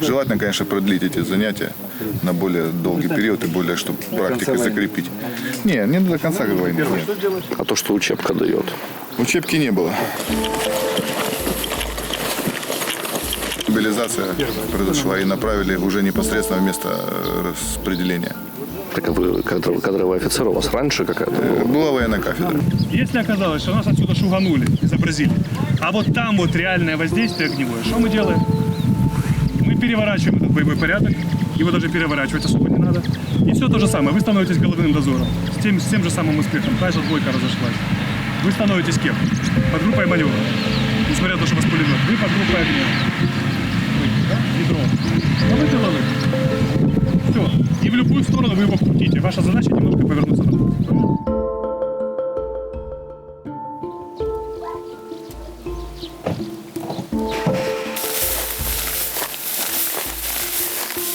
Желательно, конечно, продлить эти занятия на более долгий период и более, чтобы практикой закрепить. Не, не до конца войны. Нет. А то, что учебка дает. Учебки не было. Мобилизация произошла и направили уже непосредственно в место распределения. Так вы кадровый, кадровый офицер у вас раньше какая-то была? Была военная кафедра. Если оказалось, что нас отсюда шуганули, изобразили, а вот там вот реальное воздействие огневое, что мы делаем? Мы переворачиваем этот боевой порядок, его даже переворачивать особо не надо. И все то же самое, вы становитесь головным дозором, с тем, с тем же самым успехом, та же двойка разошлась. Вы становитесь кем? Под группой маневра. Несмотря на то, что у вас пулемет, вы под группой огня. Ой, да? Ядро. Ну вы делали. Любую сторону вы его крутите. Ваша задача немножко повернуться назад.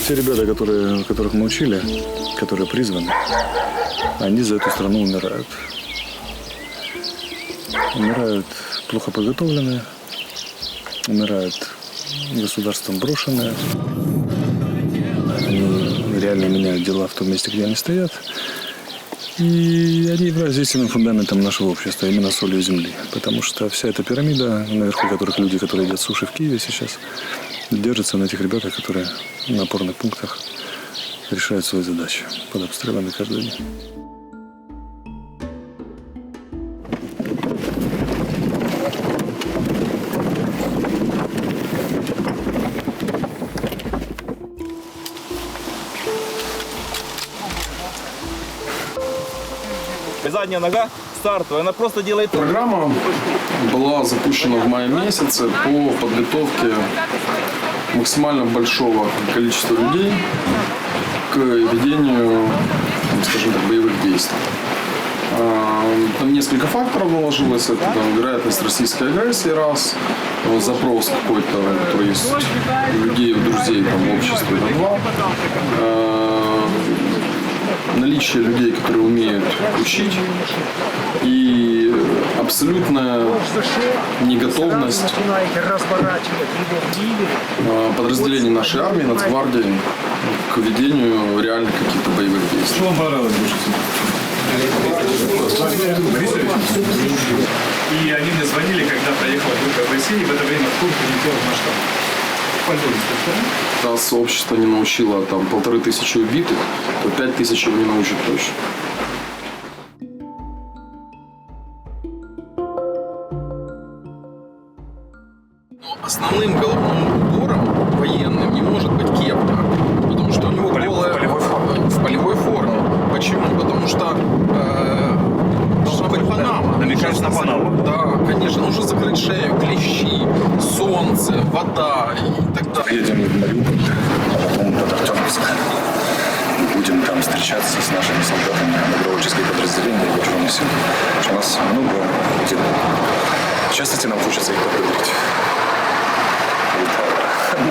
Те ребята, которые, которых мы учили, которые призваны, они за эту страну умирают. Умирают плохо подготовленные, умирают государством брошенные. Реально меняют дела в том месте, где они стоят. И они являются истинным фундаментом нашего общества, именно солью земли. Потому что вся эта пирамида, наверху которых люди, которые едят суши в Киеве сейчас, держится на этих ребятах, которые на опорных пунктах решают свои задачи под обстрелами каждый день. Задняя нога стартовая, она просто делает Программа была запущена в мае месяце по подготовке максимально большого количества людей к ведению, скажем так, боевых действий. А, Там несколько факторов наложилось. Это там, вероятность российской агрессии, раз, запрос какой-то, который есть людей, друзей там, в обществе, это два. А, наличие людей, которые умеют учить, и абсолютная неготовность э, подразделений нашей армии, Нацгвардии к ведению реально каких-то боевых действий. Что вам? И они мне звонили, когда проехала группа в России, и в это время в Курск летел в наш штаб. Пользуйтесь, так Раз сообщество не научило там полторы тысячи убитых, то пять тысяч его не научат точно. Основным головным убором военным не может быть кепка, потому что у него голая в полевой форме. Почему? Потому что э, должна быть на панаму? Да, конечно, нужно закрыть шею, клещи, солнце, вода и так далее. Едем в Мариуполь, потом под Артемовск. Будем там встречаться с нашими солдатами добровольческих подразделений и вооруженных сил. У нас много дел. В частности, нам хочется их. Вот,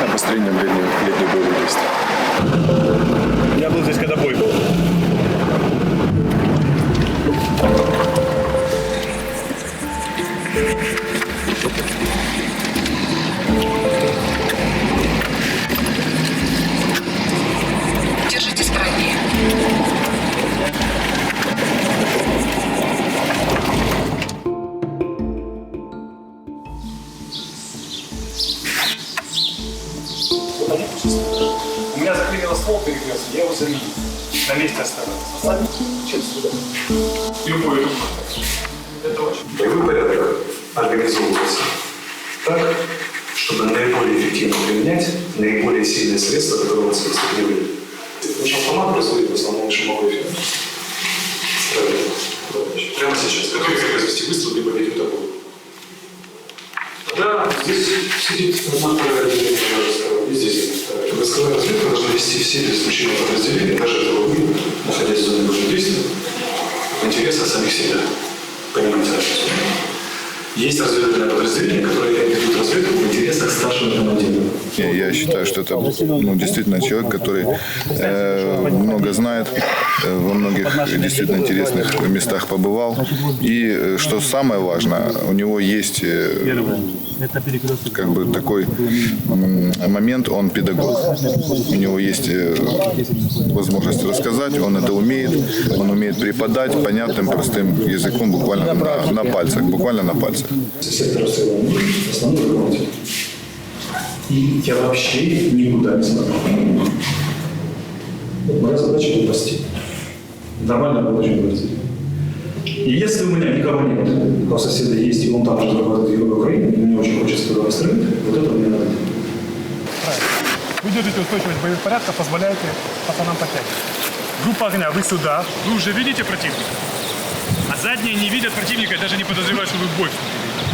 Обострением летнего, летнего боевых действий. Я был здесь, когда бой был. Оставил? Чем сюда? Любой, любой. Это очень. Боевой порядок организовывается так, чтобы наиболее эффективно применять наиболее сильные средства, которые у нас есть в гневе. Наш автомат производит в основном шумовой эффект. Прямо сейчас. Который произвести выстрел, либо видеотобой. Да, здесь сидит одна вторая отделение, и здесь одна вторая. Войсковая разведка должна вести все без исключения подразделения, даже этого вида, находясь в зоне боевых действий, в интересах самих себя. Понимаете разницу? Есть разведывательное подразделение, которое ведут разведку в интересах старшего командира. Я считаю, что это ну, действительно человек, который э, много знает, во многих действительно интересных местах побывал. И э, что самое важное, у него есть э, как бы такой момент, он педагог. У него есть э, возможность рассказать, он это умеет, он умеет преподать понятным, простым языком, буквально на, на пальцах, буквально на пальцах. И я вообще никуда не смотрю. Вот моя задача спасти. Нормально было очень говорить. И если у меня никого нет, а у соседа есть, и он там же работает в Украине, и мне очень хочется туда пострелять, вот это мне надо делать. Вы держите устойчивость боевых порядков, позволяете пацанам подтягивать. Группа огня, вы сюда. Вы уже видите противника. А задние не видят противника, даже не подозревают, что вы в бой вступили.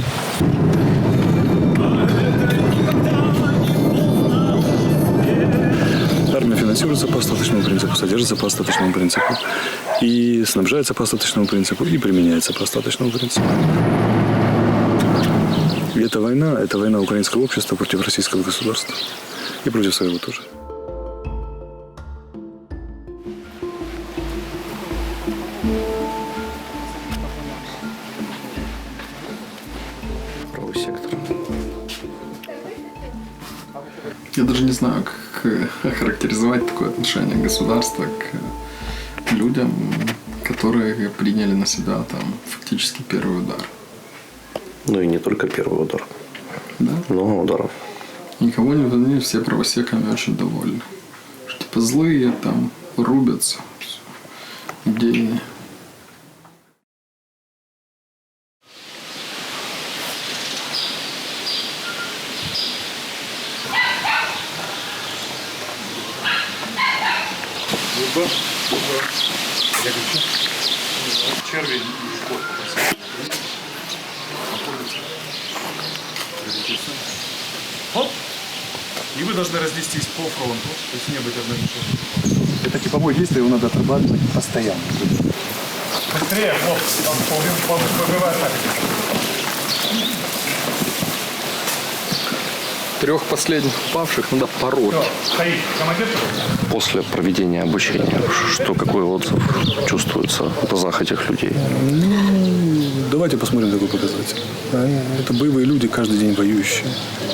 Финансируется по остаточному принципу, содержится по остаточному принципу, и снабжается по остаточному принципу, и применяется по остаточному принципу. И эта война – это война украинского общества против российского государства. И против своего тоже. Охарактеризовать такое отношение государства к людям, которые приняли на себя там фактически первый удар. Ну и не только первый удар. Да? Много ударов. Никого не вини, все правосеками очень довольны. Что, типа злые там рубятся. Черви. Оп. И вы должны разнестись по фронту, то есть не быть одной мишенью. Это типовое действие, его надо отрабатывать постоянно. Быстрее, там побывает так. Трех последних упавших надо пороть. После проведения обучения, что какой отзыв чувствуется в глазах этих людей? Давайте посмотрим такой показатель. Это боевые люди, каждый день воюющие.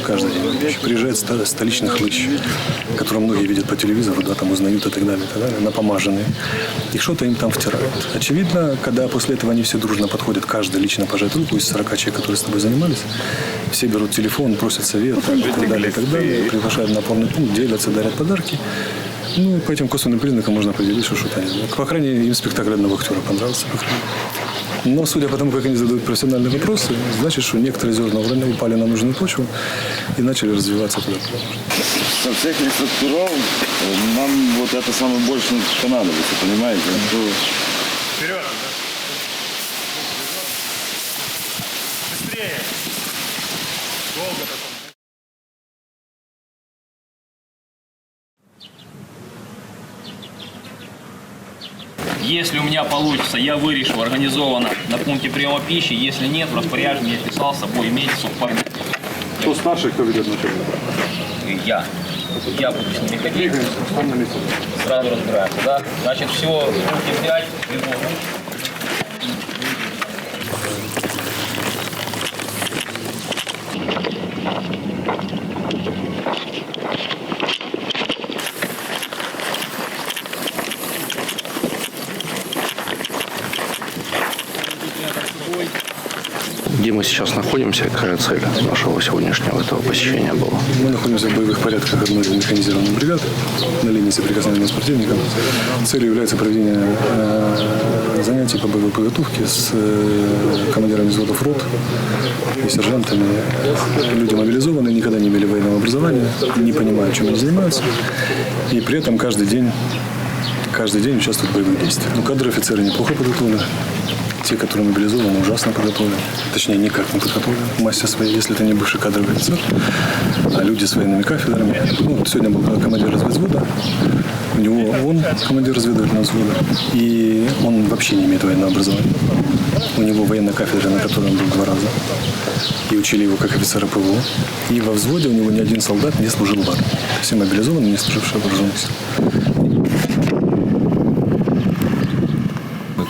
Каждый день воюющие. Приезжает столичный хлыщ, которого многие видят по телевизору, да, там узнают и так далее, и так далее, напомаженные. И что-то им там втирают. Очевидно, когда после этого они все дружно подходят, каждый лично пожать руку из 40 человек, которые с тобой занимались, все берут телефон, просят совет, и так далее, и так далее, приглашают на опорный пункт, делятся, дарят подарки. Ну, по этим косвенным признакам можно определить, что что-то. По крайней мере, им спектакль одного актера понравился. По крайней мере. Но судя по тому, как они задают профессиональные вопросы, значит, что некоторые зерна упали на нужную почву и начали развиваться туда. Со всех инструкторов э, нам вот это самое больше понадобится, понимаете? Если у меня получится, я вырешу организованно на пункте приема пищи. Если нет, в распоряжении я писал с собой иметь сухпай. Кто старший, кто ведет начальника? Я. Я буду с ними ходить. Сразу разбираемся, да? Значит, все, пункте 5, Где мы сейчас находимся, какая цель нашего сегодняшнего этого посещения была? Мы находимся в боевых порядках одной из механизированных бригад на линии соприкосновения с противником. Целью является проведение э, занятий по боевой подготовке с э, командирами взводов рот и сержантами. Люди мобилизованы, никогда не имели военного образования, не понимают, чем они занимаются. И при этом каждый день, каждый день участвуют в боевых действиях. Ну, кадры офицеры неплохо подготовлены. Те, которые мобилизованы, ужасно подготовлены. Точнее, никак не подготовлены. Мастер своей, если это не бывший кадровый офицер, а люди с военными кафедрами. Ну, вот сегодня был командир разведвзвода. У него он командир разведывательного взвода. И он вообще не имеет военного образования. У него военная кафедра, на которой он был два раза. И учили его как офицера ПВО. И во взводе у него ни один солдат не служил в армии. Все мобилизованы, не служившие в вооруженных силах.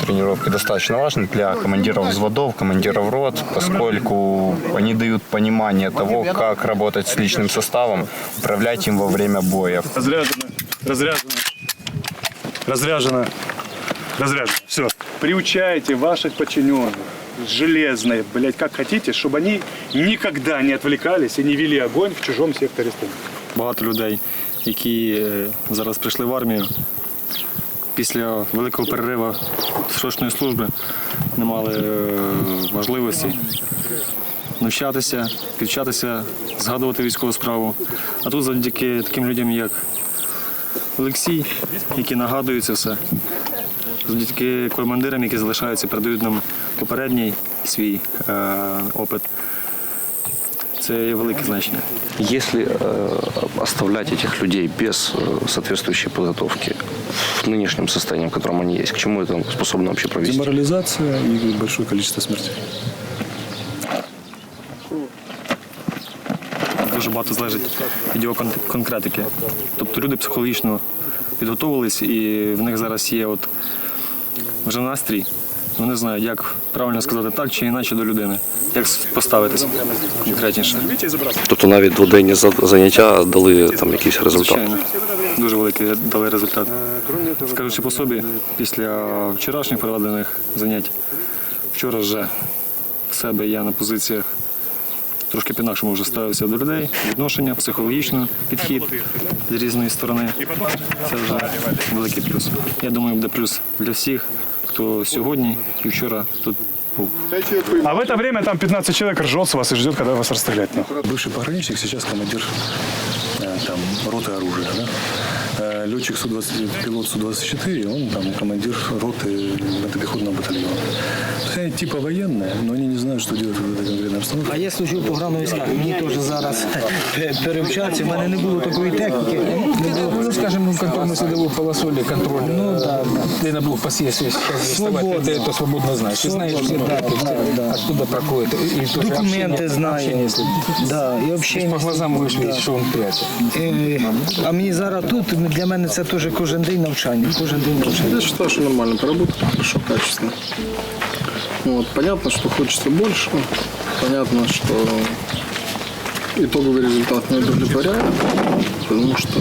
Тренировки достаточно важны для командиров взводов, командиров рот, поскольку они дают понимание того, как работать с личным составом, управлять им во время боев. Разряжено, разряжено, разряжено, разряжено. Все. Приучайте ваших подчиненных железные, блядь, как хотите, чтобы они никогда не отвлекались и не вели огонь в чужом секторе стрельбы. багато людей, які зараз прийшли в армію після великого перериву срочної служби, не мали е, можливості навчатися, підвчатися, згадувати військову справу. А тут завдяки таким людям, як Олексій, які нагадують це все, завдяки командирам, які залишаються, передають нам попередній свій е, опит. Це є велике значення. Если э, оставлять этих людей без э, соответствующей подготовки в нынешнем состоянии, в котором они есть, к чему это способно вообще провести? Деморализация и большое количество смертей. дуже багато залежить від його кон- конкретики. Тобто люди психологічно підготовились, і в них зараз є от вже настрій. Вони знають, як правильно сказати так чи інакше до людини, як поставитися конкретніше. Тобто навіть дводенні за- заняття дали там якийсь результат. Звичайно, дуже великий дали результат. Скажучи по собі, після вчорашніх проведених занять, вчора вже в себе я на позиціях трошки по-інакшому вже ставився до людей, відношення, психологічно, підхід з різної сторони. Це вже великий плюс. Я думаю, буде плюс для всіх, хто сьогодні і вчора тут. А в это время там 15 человек ржет с вас и ждет, когда вас расстрелять. нахуй. Бывший пограничник, сейчас командир э, там, роты оружия. Да? Э, Летчик Су-20, пилот Су-24, он там командир роты мотопехотного батальона. То есть они типа военные, но они не знают, что делать в этой конкретной обстановке. А я служив по грану Мені теж зараз пе- перевчатися. У мене не було такої техніки. Не було, ну, скажімо, контрольну садову полосу или контроль. Ну, да, Ты на блокпосте, если сейчас Свободно. ты это свободно знаешь. Ты знаешь все даты, все, откуда проходит. И, и тоже Документы общение- знаю. общение с людьми. Да, і То общение. есть по глазам будешь видеть, что он прячет. Е, А мені зараз тут, для мене це теж кожен день навчання. Кожен день навчання. Я считаю, что нормально поработали, хорошо, качественно. Вот. Понятно, что хочется больше. Понятно, что итоговый результат не удовлетворяет, потому что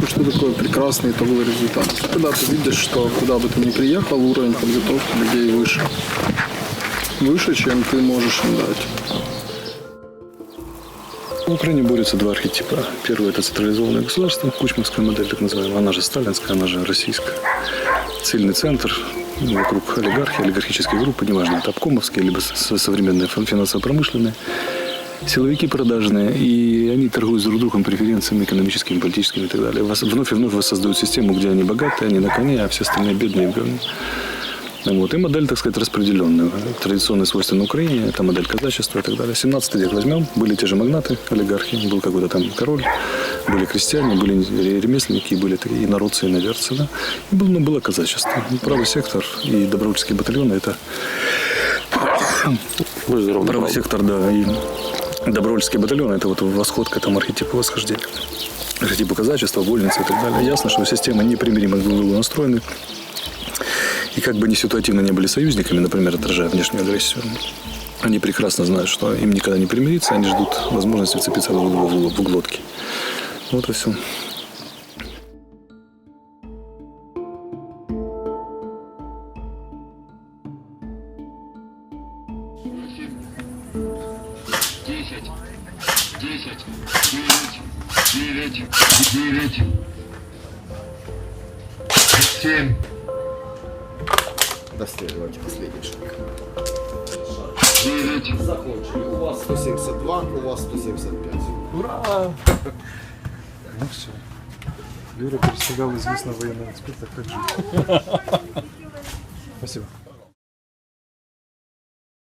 ну, что такое прекрасный итоговый результат? Когда ты видишь, что куда бы ты ни приехал, уровень подготовки людей выше. Выше, чем ты можешь им дать. Украине борются два архетипа. Первый – это централизованное государство, кучмовская модель так называемая, она же сталинская, она же российская. Цельный центр, вокруг олигархии, олигархические группы, неважно, это обкомовские, либо современные фин- финансово-промышленные, силовики продажные, и они торгуют друг другом преференциями экономическими, политическими и так далее. Вновь и вновь воссоздают систему, где они богатые, они на коне, а все остальные бедные и. Вот. И модель, так сказать, распределенная. Традиционные свойства на Украине, это модель казачества и так далее. 17 век возьмем, были те же магнаты, олигархи, был какой-то там король, были крестьяне, были ремесленники, были и народцы, и наверцы. Да? И было, ну, было казачество. Правый сектор и добровольческие батальоны – это правый сектор, да, и добровольческие батальоны – это вот восход к этому архетипу восхождения. Архетипу казачества, вольницы и так далее. Ясно, что система непримиримо друг к другу настроены. И как бы они ситуативно не были союзниками, например, отражая внешнюю агрессию, они прекрасно знают, что им никогда не примириться, они ждут возможности вцепиться в угло- в углотки. Вот и все. Достреливайте последний шаг. Закончили. У вас 172, у вас 175. Ну все. Юра перестигал известного военного эксперта, как. Спасибо.